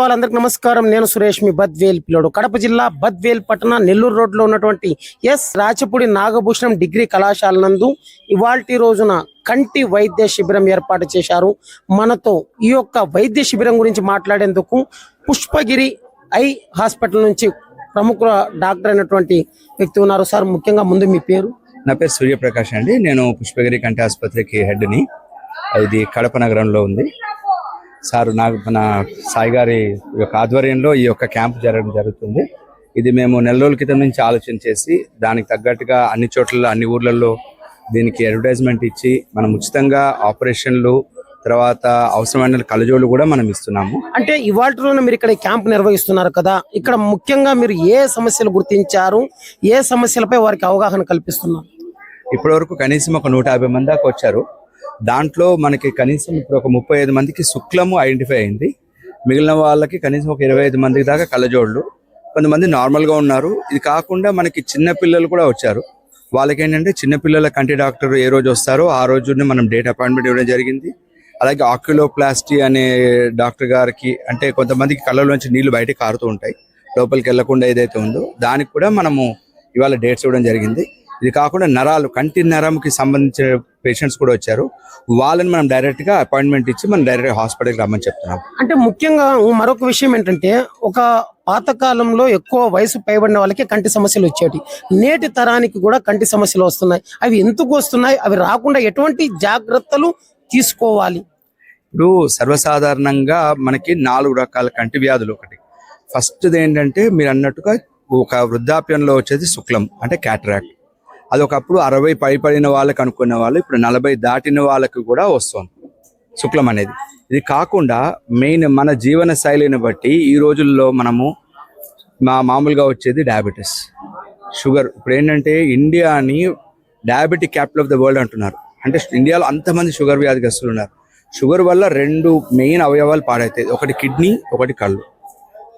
వాళ్ళందరికీ నమస్కారం. నేను సురేష్ మీ బద్వేల్ పిల్లడు. కడప జిల్లా బద్వేల్ పట్టణ నెల్లూరు రోడ్లో ఉన్నటువంటి ఎస్ రాచపూడి నాగభూషణం డిగ్రీ కళాశాల నందు ఇవాల్టి రోజున కంటి వైద్య శిబిరం ఏర్పాటు చేశారు. మనతో ఈ యొక్క వైద్య శిబిరం గురించి మాట్లాడేందుకు పుష్పగిరి ఐ హాస్పిటల్ నుంచి ప్రముఖ డాక్టర్ అయినటువంటి వ్యక్తి ఉన్నారు. సార్ ముఖ్యంగా ముందు మీ పేరు? నా పేరు సూర్యప్రకాష్ అండి. నేను పుష్పగిరి కంటి ఆసుపత్రికి హెడ్ని. ఇది కడప నగరంలో ఉంది. సార్ నాకు మన సాయి గారి యొక్క ఆధ్వర్యంలో ఈ యొక్క క్యాంప్ జరగడం జరుగుతుంది. ఇది మేము నెల రోజుల క్రితం నుంచి ఆలోచన చేసి దానికి తగ్గట్టుగా అన్ని చోట్ల అన్ని ఊర్లలో దీనికి అడ్వర్టైజ్మెంట్ ఇచ్చి మనం ఉచితంగా ఆపరేషన్లు తర్వాత అవసరమైన కళ్ళజోళ్ళు కూడా మనం ఇస్తున్నాము. అంటే ఇవాళ రోజున మీరు ఇక్కడ క్యాంప్ నిర్వహిస్తున్నారు కదా ఇక్కడ ముఖ్యంగా మీరు ఏ సమస్యలు గుర్తించారు? ఏ సమస్యలపై వారికి అవగాహన కల్పిస్తున్నారు? ఇప్పటివరకు కనీసం ఒక నూట యాభై మంది దాకా వచ్చారు. దాంట్లో మనకి కనీసం ఇప్పుడు ఒక ముప్పై ఐదు మందికి శుక్లము ఐడెంటిఫై అయింది. మిగిలిన వాళ్ళకి కనీసం ఒక ఇరవై ఐదు మంది దాకా కళ్ళజోళ్ళు. కొంతమంది నార్మల్గా ఉన్నారు. ఇది కాకుండా మనకి చిన్న పిల్లలు కూడా వచ్చారు. వాళ్ళకి ఏంటంటే చిన్నపిల్లల కంటి డాక్టర్ ఏ రోజు వస్తారో ఆ రోజునే మనం డేట్ అపాయింట్మెంట్ ఇవ్వడం జరిగింది. అలాగే ఆక్యులోప్లాస్టీ అనే డాక్టర్ గారికి అంటే కొంతమందికి కళ్ళలోంచి నీళ్ళు బయటకు కారుతూ ఉంటాయి. లోపలికి వెళ్ళకుండా ఏదైతే ఉందో దానికి కూడా మనము ఇవాళ డేట్స్ ఇవ్వడం జరిగింది. ఇది కాకుండా నరాలు కంటి నరంకి సంబంధించిన పేషెంట్స్ కూడా వచ్చారు. వాళ్ళని మనం డైరెక్ట్గా అపాయింట్మెంట్ ఇచ్చి మనం డైరెక్ట్ హాస్పిటల్కి రమ్మని చెప్తున్నాం. అంటే ముఖ్యంగా మరొక విషయం ఏంటంటే ఒక పాతకాలంలో ఎక్కువ వయసు పైబడిన వాళ్ళకి కంటి సమస్యలు వచ్చేటి. నేటి తరానికి కూడా కంటి సమస్యలు వస్తున్నాయి. అవి ఎందుకు వస్తున్నాయి? అవి రాకుండా ఎటువంటి జాగ్రత్తలు తీసుకోవాలి? ఇప్పుడు సర్వసాధారణంగా మనకి నాలుగు రకాల కంటి వ్యాధులు ఒకటి. ఫస్ట్ ఏంటంటే మీరు అన్నట్టుగా ఒక వృద్ధాప్యంలో వచ్చేది శుక్లం అంటే క్యాటరాక్ట్ అది ఒకప్పుడు అరవై పైపడిన వాళ్ళకి అనుకున్న వాళ్ళు ఇప్పుడు నలభై దాటిన వాళ్ళకి కూడా వస్తుంది శుక్లం అనేది. ఇది కాకుండా మెయిన్ మన జీవన శైలిని బట్టి ఈ రోజుల్లో మనము మా మామూలుగా వచ్చేది డయాబెటీస్ షుగర్. ఇప్పుడు ఏంటంటే ఇండియాని diabetic capital of the world అంటున్నారు. అంటే ఇండియాలో అంతమంది షుగర్ వ్యాధిగ్రస్తులు ఉన్నారు. షుగర్ వల్ల రెండు మెయిన్ అవయవాలు పాడవుతాయి ఒకటి కిడ్నీ ఒకటి కళ్ళు.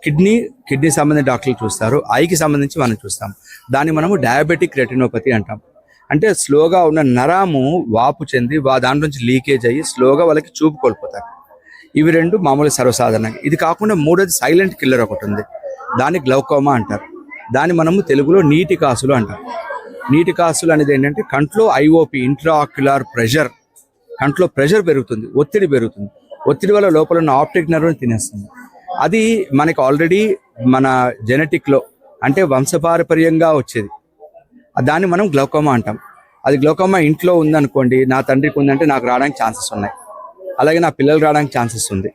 కిడ్నీ కిడ్నీ సంబంధించిన డాక్టర్లు చూస్తారు ఐకి సంబంధించి మనం చూస్తాం. దాన్ని మనము డయాబెటిక్ రెటినోపతి అంటాం. అంటే స్లోగా ఉన్న నరాము వాపు చెంది వా దాని నుంచి లీకేజ్ అయ్యి స్లోగా వాళ్ళకి చూపు కోల్పోతారు. ఇవి రెండు మామూలు సర్వసాధారణంగా ఇది కాకుండా మూడోది సైలెంట్ కిల్లర్ ఒకటి ఉంది. దాన్ని గ్లౌకోమా అంటారు. దాన్ని మనము తెలుగులో నీటి కాసులు అంటాం. నీటి కాసులు అనేది ఏంటంటే కంట్లో ఐఓపి ఇంట్రాక్యులర్ ప్రెషర్ కంట్లో ప్రెషర్ పెరుగుతుంది ఒత్తిడి పెరుగుతుంది. ఒత్తిడి వల్ల లోపల ఉన్న ఆప్టిక్ నర్వ్ని తినేస్తుంది. అది మనకి ఆల్రెడీ మన జెనెటిక్లో అంటే వంశపారపర్యంగా వచ్చేది. దాన్ని మనం గ్లౌకోమా అంటాం. అది గ్లౌకోమా ఇంట్లో ఉందనుకోండి నా తండ్రికి ఉందంటే నాకు రావడానికి ఛాన్సెస్ ఉన్నాయి. అలాగే నా పిల్లలు రావడానికి ఛాన్సెస్ ఉంది.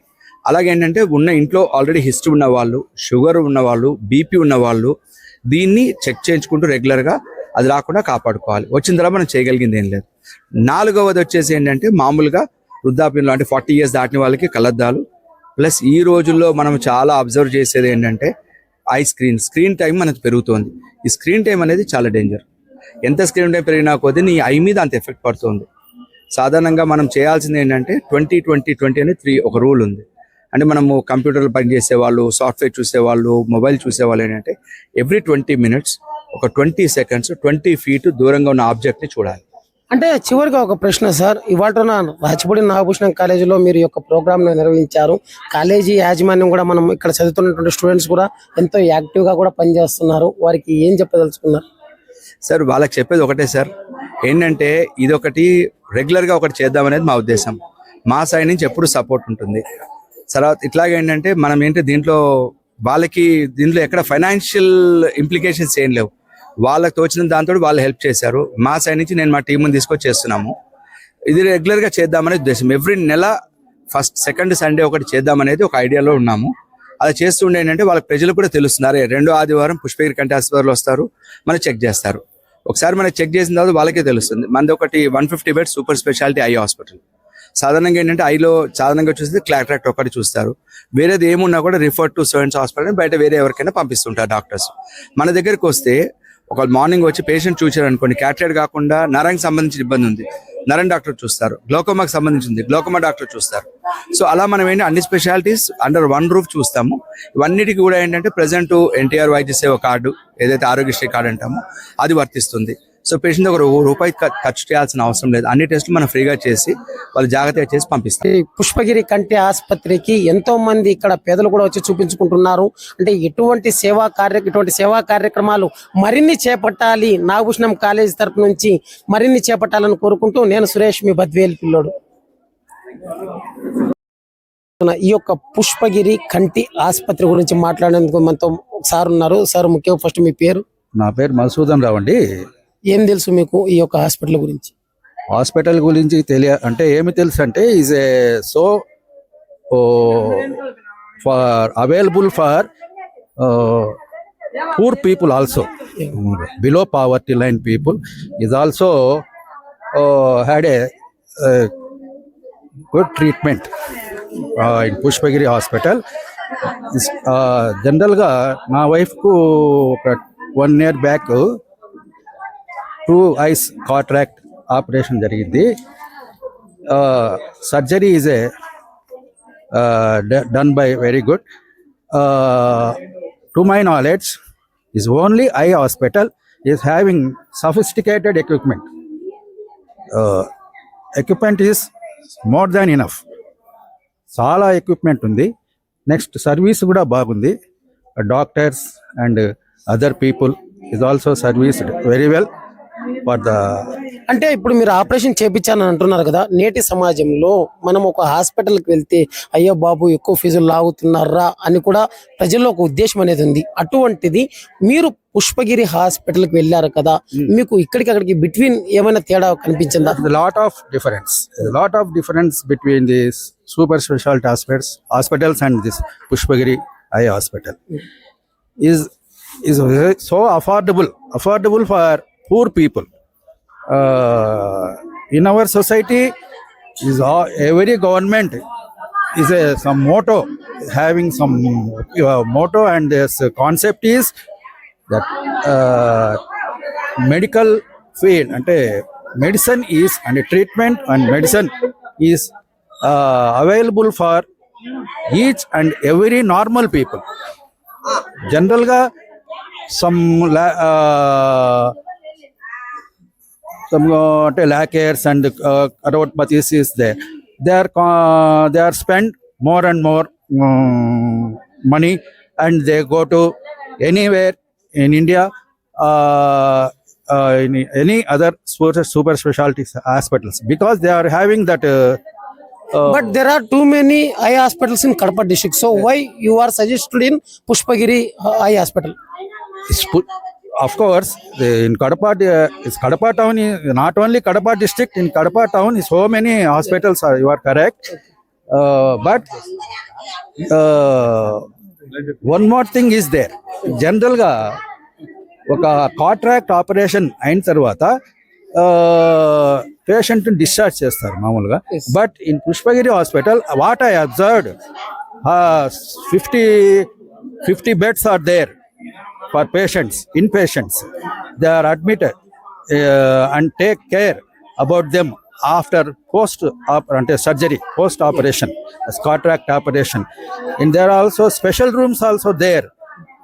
అలాగే ఏంటంటే ఉన్న ఇంట్లో ఆల్రెడీ హిస్టరీ ఉన్న వాళ్ళు షుగర్ ఉన్నవాళ్ళు బీపీ ఉన్నవాళ్ళు దీన్ని చెక్ చేయించుకుంటూ రెగ్యులర్గా అది రాకుండా కాపాడుకోవాలి. వచ్చిన తర్వాత మనం చేయగలిగింది ఏం లేదు. నాలుగవది వచ్చేసి ఏంటంటే మామూలుగా వృద్ధాప్యంలో అంటే ఫార్టీ ఇయర్స్ దాటిన వాళ్ళకి కలద్దాలు ప్లస్ ఈ రోజుల్లో మనం చాలా అబ్జర్వ్ చేసేది ఏంటంటే ఐ స్క్రీన్ స్క్రీన్ టైం మనకు పెరుగుతోంది. ఈ స్క్రీన్ టైం అనేది చాలా డేంజర్. ఎంత స్క్రీన్ టైం పెరిగినా కొద్దీ నీ ఐ మీద అంత ఎఫెక్ట్ పడుతుంది. సాధారణంగా మనం చేయాల్సింది ఏంటంటే ట్వంటీ ట్వంటీ ట్వంటీ అనే త్రీ ఒక రూల్ ఉంది. అంటే మనము కంప్యూటర్లో పనిచేసే వాళ్ళు సాఫ్ట్వేర్ చూసేవాళ్ళు మొబైల్ చూసేవాళ్ళు ఏంటంటే ఎవ్రీ ట్వంటీ మినిట్స్ ఒక ట్వంటీ సెకండ్స్ ట్వంటీ ఫీట్ దూరంగా ఉన్న ఆబ్జెక్ట్ని చూడాలి. అంటే చివరిగా ఒక ప్రశ్న సార్. ఇవాళ రాచపూడి నాగభూషణం కాలేజీలో మీరు యొక్క ప్రోగ్రాంను నిర్వహించారు. కాలేజీ యాజమాన్యం కూడా మనం ఇక్కడ చదువుతున్నటువంటి స్టూడెంట్స్ కూడా ఎంతో యాక్టివ్గా కూడా పనిచేస్తున్నారు. వారికి ఏం చెప్పదలుచుకున్నారు? సార్ వాళ్ళకి చెప్పేది ఒకటే సార్. ఏంటంటే ఇదొకటి రెగ్యులర్గా ఒకటి చేద్దామనేది మా ఉద్దేశం. మా సైడ్ నుంచి ఎప్పుడు సపోర్ట్ ఉంటుంది. తర్వాత ఇట్లాగేంటంటే మనం ఏంటి దీంట్లో వాళ్ళకి దీంట్లో ఎక్కడ ఫైనాన్షియల్ ఇంప్లికేషన్స్ ఏం లేవు. వాళ్ళకి తోచిన దాంతో వాళ్ళు హెల్ప్ చేశారు. మా సైడ్ నుంచి నేను మా టీంని తీసుకొచ్చి చేస్తున్నాము. ఇది రెగ్యులర్గా చేద్దామనే ఉద్దేశం. ఎవ్రీ నెల ఫస్ట్ సెకండ్ సండే ఒకటి చేద్దామనేది ఒక ఐడియాలో ఉన్నాము. అలా చేస్తుండే ఏంటంటే వాళ్ళ ప్రజలు కూడా తెలుస్తున్నారు. రెండో ఆదివారం పుష్పగిరి కంటి వస్తారు. మనం చెక్ చేస్తారు. ఒకసారి మనం చెక్ చేసిన తర్వాత వాళ్ళకే తెలుస్తుంది. మనది ఒకటి one fifty bed super speciality eye hospital సాధారణంగా ఏంటంటే ఐలో సాధారణంగా చూస్తే క్లాట్రాక్ట్ ఒకటి చూస్తారు. వేరేది ఏమున్నా కూడా రిఫర్ టు సోయన్స్ హాస్పిటల్ బయట వేరే ఎవరికైనా పంపిస్తుంటారు డాక్టర్స్. మన దగ్గరికి వస్తే ఒక మార్నింగ్ వచ్చి పేషెంట్ చూశారనుకోండి క్యాట్రేట్ కాకుండా నరంకి సంబంధించిన ఇబ్బంది ఉంది. నరం డాక్టర్ చూస్తారు గ్లోకోమాకి సంబంధించింది గ్లోకోమా డాక్టర్ చూస్తారు. సో అలా మనం ఏంటి అన్ని స్పెషాలిటీస్ అండర్ వన్ రూఫ్ చూస్తాము. ఇవన్నిటికి కూడా ఏంటంటే ప్రజెంట్ ఎన్టీఆర్ వైద్య సేవ కార్డు ఏదైతే ఆరోగ్యశ్రీ కార్డు అంటామో అది వర్తిస్తుంది. సో పేషెంట్ ఒక రూపాయి ఖర్చు చేయాల్సిన అవసరం లేదు. అన్ని టెస్టులు మనం ఫ్రీగా చేసి వాళ్ళు జాగ్రత్తగా చేసి పంపిస్తాం పుష్పగిరి కంటి ఆసుపత్రికి ఎంతో మంది ఇక్కడ పేదలు కూడా వచ్చి చూపించుకుంటున్నారు. అంటే ఎటువంటి సేవా కార్య ఇటువంటి సేవా కార్యక్రమాలు మరిన్ని చేపట్టాలి. నాగభూషణం కాలేజ్ తరపు నుంచి మరిన్ని చేపట్టాలని కోరుకుంటూ నేను సురేష్ మీ బద్వేల్ పిల్లోడు. ఈ యొక్క పుష్పగిరి కంటి ఆసుపత్రి గురించి మాట్లాడేందుకు మనతో సార్ ఉన్నారు. సార్ ముఖ్యం ఫస్ట్ మీ పేరు? నా పేరు మధుసూదన్ రావు అండి. ఏం తెలుసు మీకు ఈ యొక్క హాస్పిటల్ గురించి? హాస్పిటల్ గురించి తెలియ అంటే ఏమి తెలుసు అంటే is a so for available for poor people also below poverty line people is also had a good treatment in Pushpagiri hospital జనరల్గా నా వైఫ్కు ఒక one year back two eyes contract operation జరిగింది. Surgery is a done by very good. To my knowledge is only eye hospital is having sophisticated equipment. Equipment is more than enough. చాలా equipment ఉంది. Next service కూడా బాగుంది. Doctors and other people is also serviced very well. For అంటే ఇప్పుడు మీరు operation చేపించాలని అంటున్నారు కదా నేటి సమాజంలో మనం ఒక హాస్పిటల్కి వెళ్తే అయ్యో బాబు ఎక్కువ ఫీజులు లాగుతున్నారా అని కూడా ప్రజల్లో ఒక ఉద్దేశం అనేది ఉంది. అటువంటిది మీరు పుష్పగిరి హాస్పిటల్కి వెళ్ళారు కదా మీకు ఇక్కడికి అక్కడికి బిట్వీన్ ఏమైనా తేడా కనిపించిందా? Lot of difference lot of difference between this super speciality hospitals hospitals and this Pushpagiri eye hospital is is so affordable affordable for poor people uh, in our society is all, every government is a some motto having some uh, motto and this concept is that uh, medical field and అంటే medicine is and treatment and medicine is available for each and every normal people జనరల్గా some some uh, lacquers and uh, road batches is there. They are, uh, they are spent more and more um, money and they go to anywhere in India, uh, uh, in any other super, super specialty hospitals because they are having that. Uh, uh, but there are too many eye hospitals in Kadapa district. So why you are suggested in Pushpagiri uh, eye hospital? Of course in Kadapa Kadapa town not only Kadapa district in Kadapa town so many hospitals are you correct but one more thing is there జనరల్గా ఒక contract operation అయిన తర్వాత patient discharge చేస్తారు మామూలుగా. But in Pushpagiri hospital what I observed fifty fifty beds are there for patients, inpatients. They are admitted uh, and take care about them after post surgery, post operation, as cataract operation. And there are also special rooms also there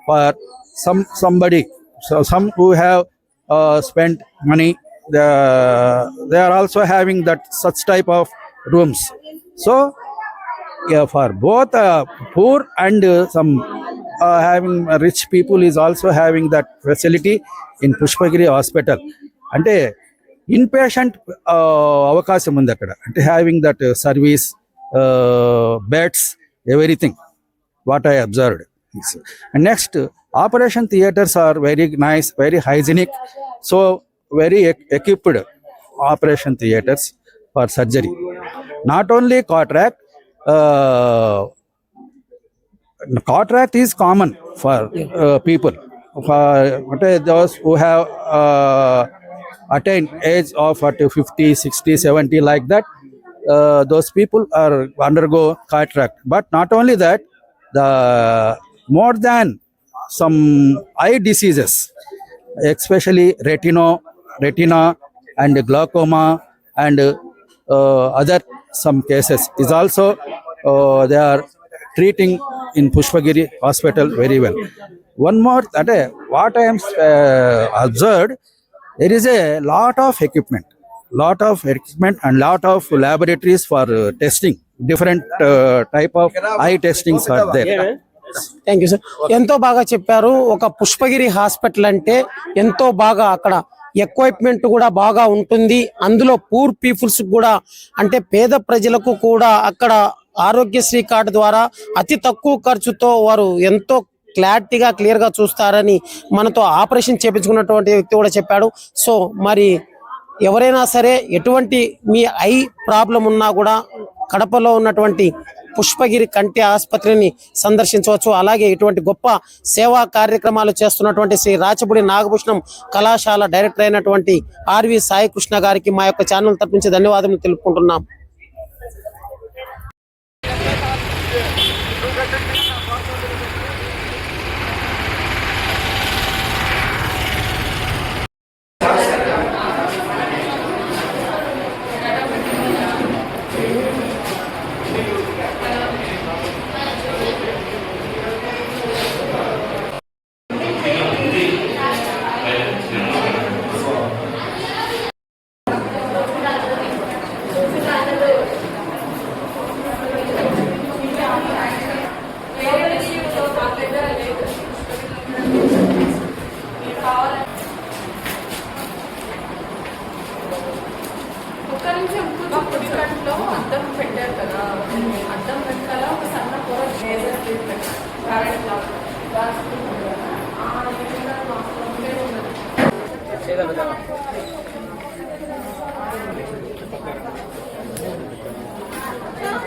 for some somebody, so some who have uh, spent money. They, they are also having that such type of rooms. So yeah, for both uh, poor and uh, some uh, having rich people is also having that facility in Pushpagiri Hospital. అంటే inpatient అవకాశం ఉంది అక్కడ అంటే having that service beds everything what I observed and next operation theatres are very nice very hygienic so very equipped operation theatres for surgery not only cataract cataract is common for uh, people. For those who have uh, attained age of at 50 60 70 like that uh, those people are undergo cataract but not only that the more than some eye diseases especially retino retina and glaucoma and uh, other some cases is also uh, they are treating in Pushpagiri hospital very well one more అంటే what I'm observed there is a lot of equipment lot of equipment and lot of laboratories for testing different type of eye testings thank you sir ఎంతో బాగా చెప్పారు. ఒక Pushpagiri hospital అంటే ఎంతో బాగా అక్కడ equipment కూడా బాగా ఉంటుంది. అందులో పూర్ పీపుల్స్ కూడా అంటే పేద ప్రజలకు కూడా అక్కడ ఆరోగ్యశ్రీ కార్డు ద్వారా అతి తక్కువ ఖర్చుతో వారు ఎంతో క్లారిటీగా క్లియర్గా చూస్తారని మనతో ఆపరేషన్ చేపించుకున్నటువంటి వ్యక్తి కూడా చెప్పాడు. సో మరి ఎవరైనా సరే ఎటువంటి మీ ఐ ప్రాబ్లం ఉన్నా కూడా కడపలో ఉన్నటువంటి పుష్పగిరి కంటి ఆసుపత్రిని సందర్శించవచ్చు. అలాగే ఇటువంటి గొప్ప సేవా కార్యక్రమాలు చేస్తున్నటువంటి శ్రీ రాచపూడి నాగభూషణం కళాశాల డైరెక్టర్ అయినటువంటి ఆర్వి సాయి కృష్ణ గారికి మా యొక్క ఛానల్ తరపు నుంచి ధన్యవాదాలు తెలుపుకుంటున్నాం.